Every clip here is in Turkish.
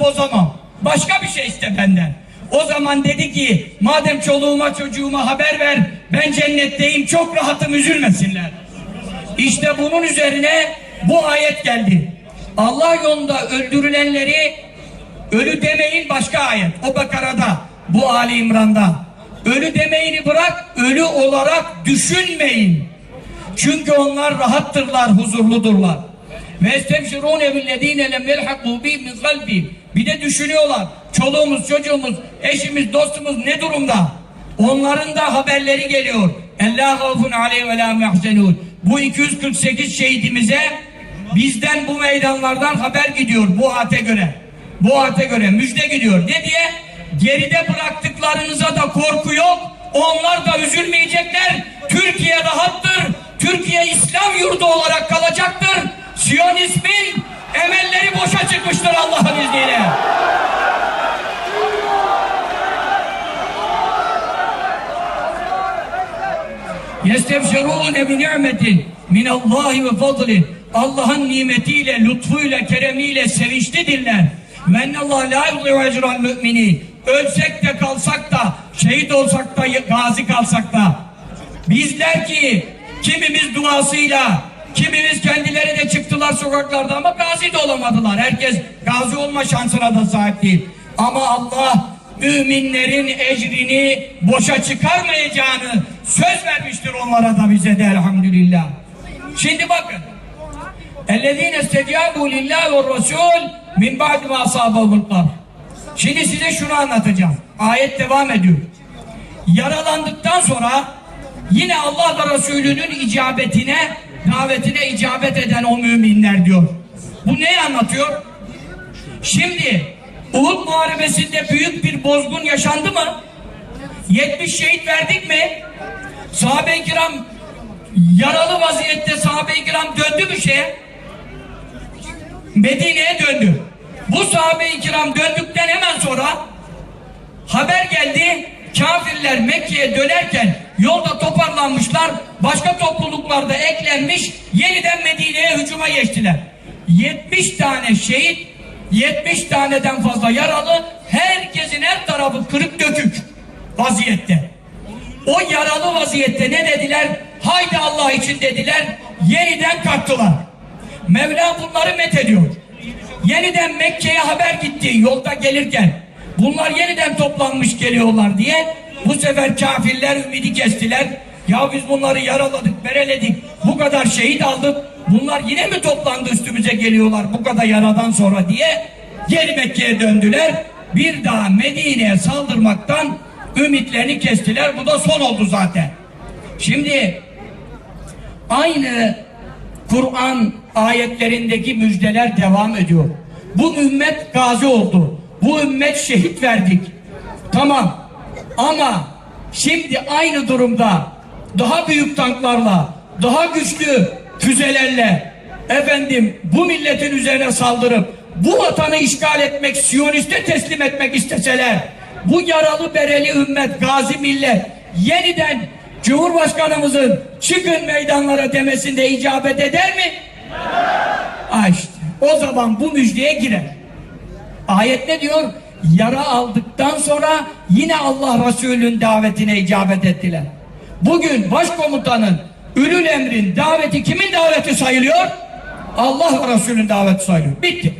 bozamam. Başka bir şey iste benden. O zaman dedi ki madem çoluğuma çocuğuma haber ver ben cennetteyim çok rahatım üzülmesinler. İşte bunun üzerine bu ayet geldi. Allah yolunda öldürülenleri ölü demeyin başka ayet. O Bakara'da bu Ali İmran'da. Ölü demeyini bırak ölü olarak düşünmeyin. Çünkü onlar rahattırlar, huzurludurlar. Ve estebşirûne billezîne lem yelhakû bihim min kalbi. Bir de düşünüyorlar. Çoluğumuz, çocuğumuz, eşimiz, dostumuz ne durumda? Onların da haberleri geliyor. Ellâ gâfun aleyhi ve lâ. Bu 248 şehidimize bizden bu meydanlardan haber gidiyor bu ate göre. Bu ate göre müjde gidiyor. Ne diye? Geride bıraktıklarınıza da korku yok. Onlar da üzülmeyecekler. Türkiye rahattır. Türkiye İslam yurdu olarak kalacaktır. Siyonizmin emelleri boşa çıkmıştır Allah'ın izniyle. Yestevşerûne bi ni'metin minallahi ve fadlin. Allah'ın nimetiyle, lütfuyla, keremiyle sevinçlidirler. Vennallah la yudhi'u ecral müminin. Ölsek de kalsak da, şehit olsak da, gazi kalsak da. Bizler ki kimimiz duasıyla, kimimiz kendileri de çıktılar sokaklarda ama gazi de olamadılar. Herkes gazi olma şansına da sahip değil. Ama Allah müminlerin ecrini boşa çıkarmayacağını söz vermiştir onlara da bize de elhamdülillah. Şimdi bakın. اَلَّذ۪ينَ اسْتَجَابُوا لِلّٰهِ وَالرَّسُولِ مِنْ بَعْدِ مَا أَصَابَهُمُ الْقَرْضِ Şimdi size şunu anlatacağım. Ayet devam ediyor. Yaralandıktan sonra yine Allah ve Resulünün icabetine, davetine icabet eden o müminler diyor. Bu neyi anlatıyor? Şimdi Uhud Muharebesi'nde büyük bir bozgun yaşandı mı? 70 şehit verdik mi? Sahabe-i kiram yaralı vaziyette sahabe-i kiram döndü mü şeye? Medine'ye döndü. Bu sahabe-i kiram döndükten hemen sonra haber geldi. Kafirler Mekke'ye dönerken yolda toparlanmışlar. Başka topluluklarda eklenmiş. Yeniden Medine'ye hücuma geçtiler. 70 tane şehit 70 taneden fazla yaralı herkesin her tarafı kırık dökük vaziyette. O yaralı vaziyette ne dediler? Haydi Allah için dediler. Yeniden kalktılar. Mevla bunları met ediyor. Yeniden Mekke'ye haber gitti yolda gelirken. Bunlar yeniden toplanmış geliyorlar diye bu sefer kafirler ümidi kestiler. Ya biz bunları yaraladık, bereledik, bu kadar şehit aldık. Bunlar yine mi toplandı üstümüze geliyorlar bu kadar yaradan sonra diye geri Mekke'ye döndüler. Bir daha Medine'ye saldırmaktan ümitlerini kestiler. Bu da son oldu zaten. Şimdi aynı Kur'an ayetlerindeki müjdeler devam ediyor. Bu ümmet gazi oldu. Bu ümmet şehit verdik. Tamam. Ama şimdi aynı durumda daha büyük tanklarla, daha güçlü füzelerle efendim bu milletin üzerine saldırıp bu vatanı işgal etmek, Siyoniste teslim etmek isteseler bu yaralı bereli ümmet, gazi millet yeniden Cumhurbaşkanımızın çıkın meydanlara demesinde icabet eder mi? Ha işte. O zaman bu müjdeye girer. Ayet ne diyor? Yara aldıktan sonra yine Allah Resulü'nün davetine icabet ettiler. Bugün başkomutanın, ülül emrin daveti kimin daveti sayılıyor? Allah ve Resulü'nün daveti sayılıyor. Bitti.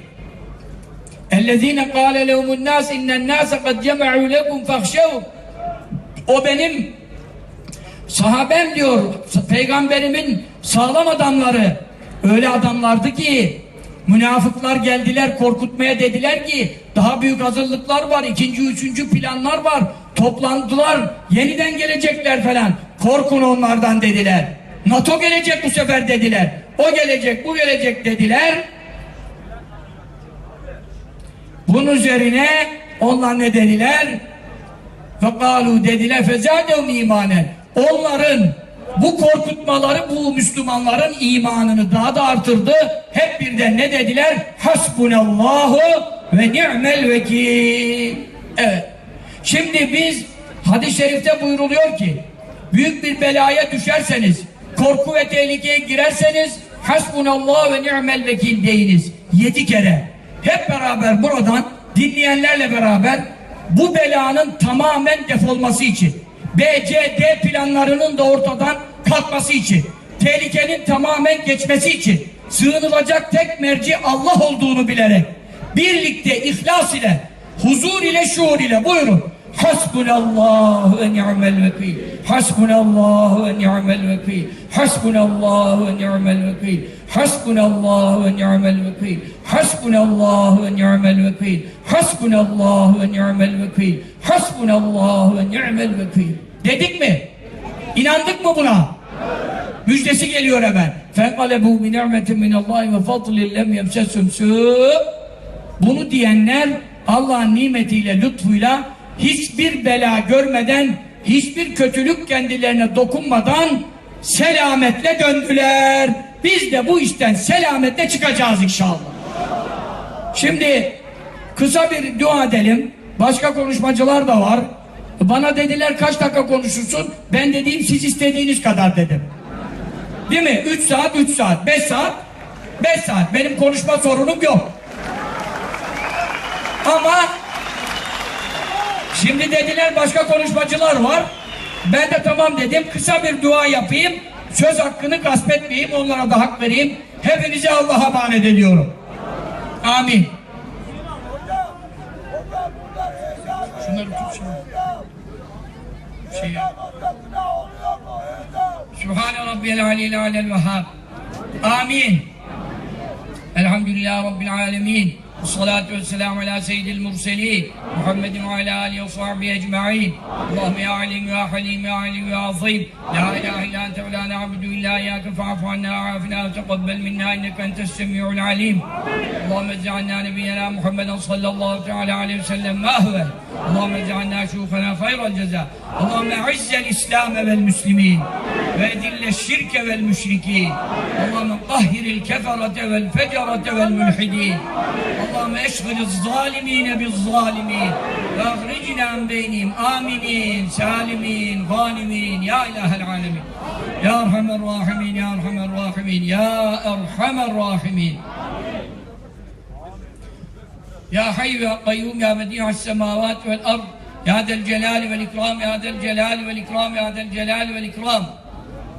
اَلَّذ۪ينَ قَالَ لَهُمُ النَّاسِ اِنَّ النَّاسَ قَدْ جَمَعُوا لَكُمْ فَخْشَوْا O benim sahabem diyor, peygamberimin sağlam adamları öyle adamlardı ki münafıklar geldiler korkutmaya dediler ki daha büyük hazırlıklar var, ikinci, üçüncü planlar var, toplandılar, yeniden gelecekler falan. Korkun onlardan dediler. NATO gelecek bu sefer dediler. O gelecek, bu gelecek dediler. Bunun üzerine onlar ne dediler? Fekalu dediler fezâdehum imanen. Onların bu korkutmaları bu Müslümanların imanını daha da artırdı. Hep birden ne dediler? Hasbunallahu ve ni'mel vekil. Evet. Şimdi biz hadis-i şerifte buyruluyor ki büyük bir belaya düşerseniz korku ve tehlikeye girerseniz hasbunallahu ve ni'mel vekil deyiniz. Yedi kere. hep beraber buradan dinleyenlerle beraber bu belanın tamamen defolması için BCD planlarının da ortadan kalkması için tehlikenin tamamen geçmesi için sığınılacak tek merci Allah olduğunu bilerek birlikte ihlas ile huzur ile şuur ile buyurun Hasbunallahu ve ni'mel vekil. Hasbunallahu ve ni'mel vekil. Hasbunallahu ve ni'mel vekil. Hasbunallahu ve ni'mel vekil. Hasbunallahu ve ni'mel vekil. Hasbunallahu ve ni'mel vekil. Hasbunallahu ve ni'mel vekil. Dedik mi? İnandık mı buna? Müjdesi geliyor hemen. فَقَلَبُوا بِنِعْمَةٍ مِنَ اللّٰهِ وَفَضْلٍ لَمْ يَمْسَسُمْ سُوء Bunu diyenler Allah'ın nimetiyle, lütfuyla hiçbir bela görmeden, hiçbir kötülük kendilerine dokunmadan selametle döndüler. Biz de bu işten selametle çıkacağız inşallah. Şimdi kısa bir dua edelim. Başka konuşmacılar da var. Bana dediler kaç dakika konuşursun? Ben dediğim siz istediğiniz kadar dedim. Değil mi? 3 saat, 3 saat, 5 saat, 5 saat. Benim konuşma sorunum yok. Ama şimdi dediler başka konuşmacılar var. Ben de tamam dedim. Kısa bir dua yapayım. Söz hakkını gasp etmeyeyim. Onlara da hak vereyim. Hepinizi Allah'a emanet ediyorum. Amin. Şunları tut şimdi. Şey yap. Sübhane Rabbiyel Aleyhi Alel Vehhab. Amin. Elhamdülillah Rabbil Alemin. والصلاة والسلام على سيد المرسلين محمد وعلى آله وصحبه أجمعين. اللهم يا عليم يا حليم يا عليم يا عظيم. لا إله إلا أنت ولا نعبد إلا إياك. فاعف عنا وعافنا وتقبل منا إنك أنت السميع العليم. اللهم اجعلنا نبينا محمدا صلى الله تعالى عليه وسلم ما هو اللهم اجعلنا شوفنا خير الجزاء. اللهم أعز الإسلام والمسلمين وأذل الشرك والمشركين. اللهم طهر الكفرة والفجرة والملحدين. اللهم اشغل الظالمين بالظالمين واخرجنا عن بينهم آمنين سالمين غانمين يا إله العالمين يا أرحم الراحمين يا أرحم الراحمين يا أرحم الراحمين يا حي يا قيوم يا بديع السماوات والأرض يا ذا الجلال والإكرام يا ذا الجلال والإكرام يا ذا الجلال والإكرام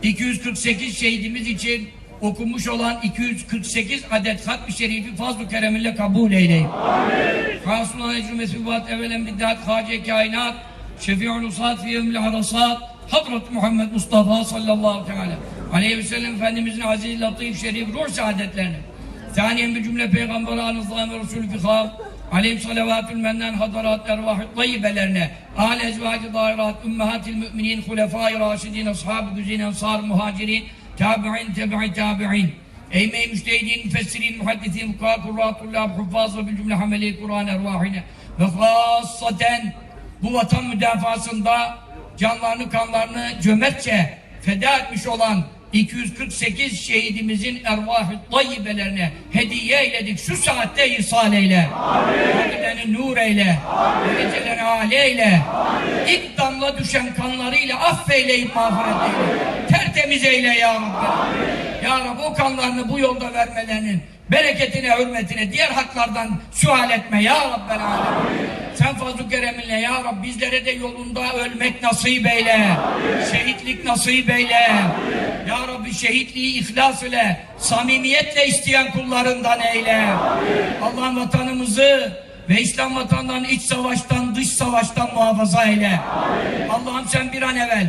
248 şehidimiz için okunmuş olan 248 adet hat-ı şerifi fazl-ı kereminle kabul eyleyin. Amin. Hasbulan ecrü mesubat evvelen biddat hace kainat şefi'ul usat fi yevmil harasat Hazreti Muhammed Mustafa sallallahu teala aleyhi ve sellem Efendimizin aziz, latif, şerif, ruh saadetlerini Saniyen bir cümle peygamber anızdan ve Resulü fikar Aleyhim salavatül menden hadarat ervahü tayyibelerine Âle ezvacı dairat ümmehatil müminin Hulefâ-i raşidin ashab-ı güzin ensar muhacirin Tabi'in tebi'i tabi'in Eymey müştehidin, müfessirin, muhaddisin, muka, kurratullah, huffaz ve bil cümle hameli Kur'an ervahine ve khassaten bu vatan müdafasında canlarını kanlarını cömertçe feda etmiş olan 248 şehidimizin ervah-ı tayyibelerine hediye eyledik. Şu saatte ihsal eyle. Amin. nur eyle. Gecelerini âle eyle. İlk damla düşen kanlarıyla affeyleyip mağfiret eyle. Tertemiz eyle ya Rabbi. Ya Rabbi o kanlarını bu yolda vermelerinin bereketine, hürmetine, diğer haklardan sual etme ya Rabbel Alemin. Sen fazl-ı kereminle ya Rabbi bizlere de yolunda ölmek nasip eyle. Amin. Şehitlik nasip eyle. Amin. Ya Rabbi şehitliği ihlas ile, samimiyetle isteyen kullarından eyle. Allah'ın vatanımızı ve İslam vatanından iç savaştan, dış savaştan muhafaza eyle. Allah'ım sen bir an evvel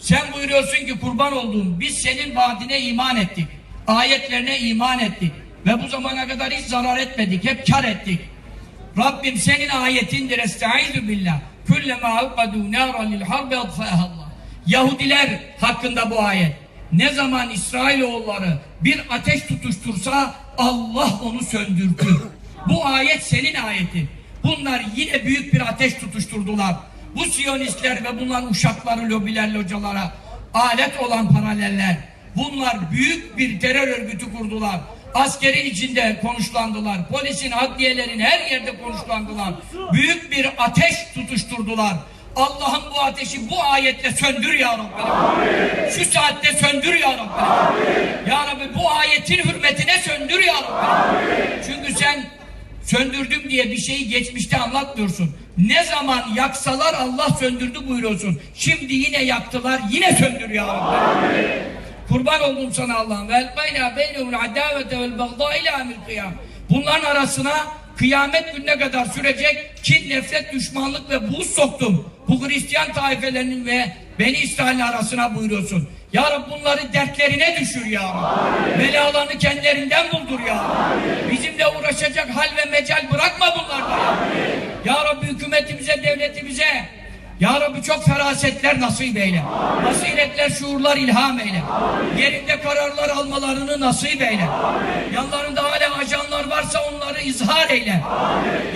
sen buyuruyorsun ki kurban olduğum biz senin vaadine iman ettik. Ayetlerine iman ettik. Ve bu zamana kadar hiç zarar etmedik. Hep kar ettik. Rabbim senin ayetindir. Estaizu billah. Kullema avkadu nâran lil harbi Allah. Yahudiler hakkında bu ayet. Ne zaman İsrailoğulları bir ateş tutuştursa Allah onu söndürdü. Bu ayet senin ayetin. Bunlar yine büyük bir ateş tutuşturdular. Bu Siyonistler ve bunların uşakları, lobiler, localara alet olan paraleller. Bunlar büyük bir terör örgütü kurdular. Askerin içinde konuşlandılar. Polisin, adliyelerin her yerde konuşlandılar. Büyük bir ateş tutuşturdular. Allah'ım bu ateşi bu ayetle söndür ya Rabbi. Amin. Şu saatte söndür ya Rabbi. Amin. Ya Rabbi bu ayetin hürmetine söndür ya Rabbi. Amin. Çünkü sen söndürdüm diye bir şeyi geçmişte anlatmıyorsun. Ne zaman yaksalar Allah söndürdü buyuruyorsun. Şimdi yine yaktılar, yine söndür ya Rabbi. Kurban oldum sana Allah'ım. Ve elbayna beynehumul adavete vel bagda ila amil kıyam. Bunların arasına kıyamet gününe kadar sürecek kin, nefret, düşmanlık ve buz soktum. Bu Hristiyan taifelerinin ve Beni İsrail'in arasına buyuruyorsun. Ya Rabbi bunları dertlerine düşür ya Rabbi. Belalarını kendilerinden buldur ya Rabbi. Bizimle uğraşacak hal ve mecal bırakma bunlarda ya Rabbi. Ya Rabbi hükümetimize, devletimize ya Rabbi çok ferasetler nasip eyle. Basiretler, şuurlar ilham eyle. Yerinde kararlar almalarını nasip eyle. Yanlarında hala ajanlar varsa onları izhar eyle.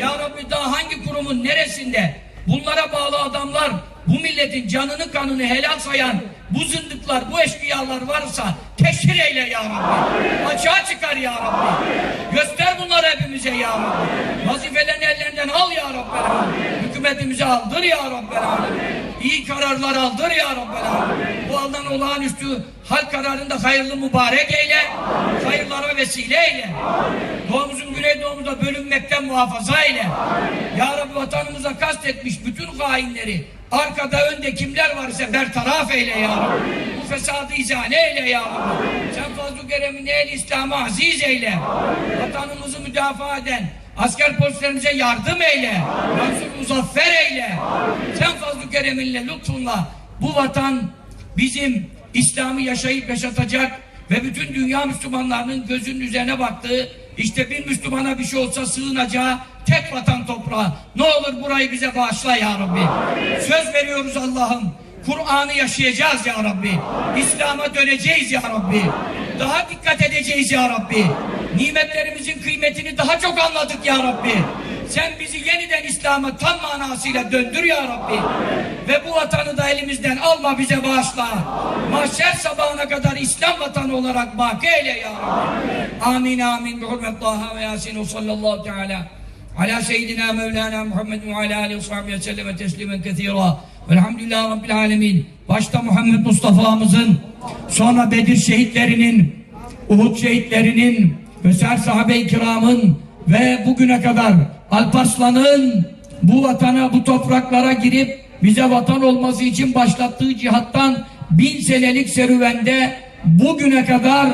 Ya Rabbi daha hangi kurumun neresinde bunlara bağlı adamlar bu milletin canını kanını helal sayan bu zındıklar, bu eşkıyalar varsa teşhir eyle ya Rabbi. Açığa çıkar ya Rabbi. Göster bunları hepimize ya Rabbi. Vazifelerini ellerinden al ya Rabbi. Hükümetimize aldır ya Rabbi. İyi kararlar aldır ya Rabbi. Bu aldan olağanüstü hal kararında hayırlı mübarek eyle. Hayırlara vesile eyle. Doğumuzun güneydoğumuzda bölünmekten muhafaza eyle. Ya Rabbi vatanımıza kastetmiş bütün hainleri arkada önde kimler var ise bertaraf eyle ya Rabbi. Bu fesadı izale eyle ya Rabbi. Sen fazl-ı keremin el İslam'ı aziz eyle. Vatanımızı müdafaa eden asker polislerimize yardım eyle. Mansur muzaffer eyle. Sen fazl-ı kereminle lütfunla bu vatan bizim İslam'ı yaşayıp yaşatacak ve bütün dünya Müslümanlarının gözünün üzerine baktığı işte bir Müslümana bir şey olsa sığınacağı tek vatan toprağı. Ne olur burayı bize bağışla ya Rabbi. Söz veriyoruz Allah'ım. Kur'an'ı yaşayacağız ya Rabbi. İslam'a döneceğiz ya Rabbi. Daha dikkat edeceğiz ya Rabbi nimetlerimizin kıymetini daha çok anladık ya Rabbi. Sen bizi yeniden İslam'a tam manasıyla döndür ya Rabbi. Ve bu vatanı da elimizden alma bize bağışla. Mahşer sabahına kadar İslam vatanı olarak baki eyle ya Rabbi. Amin amin. Bi hurmet ve Yasin sallallahu teala. Ala seyyidina Mevlana Muhammed ve ala alihi ve sahbihi selleme teslimen kethira. Velhamdülillah Rabbil alemin. Başta Muhammed Mustafa'mızın, sonra Bedir şehitlerinin, Uhud şehitlerinin, Veser sahabe-i kiramın ve bugüne kadar Alparslan'ın bu vatana, bu topraklara girip bize vatan olması için başlattığı cihattan bin senelik serüvende bugüne kadar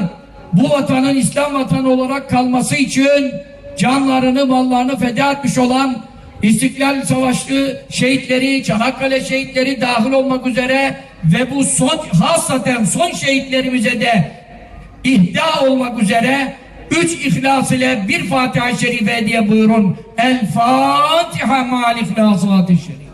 bu vatanın İslam vatanı olarak kalması için canlarını, mallarını feda etmiş olan İstiklal Savaşı şehitleri, Çanakkale şehitleri dahil olmak üzere ve bu son, hasaten son şehitlerimize de ihda olmak üzere üç ihlas ile bir Fatiha-i Şerife diye buyurun. El Fatiha mal ihlasatı şerif.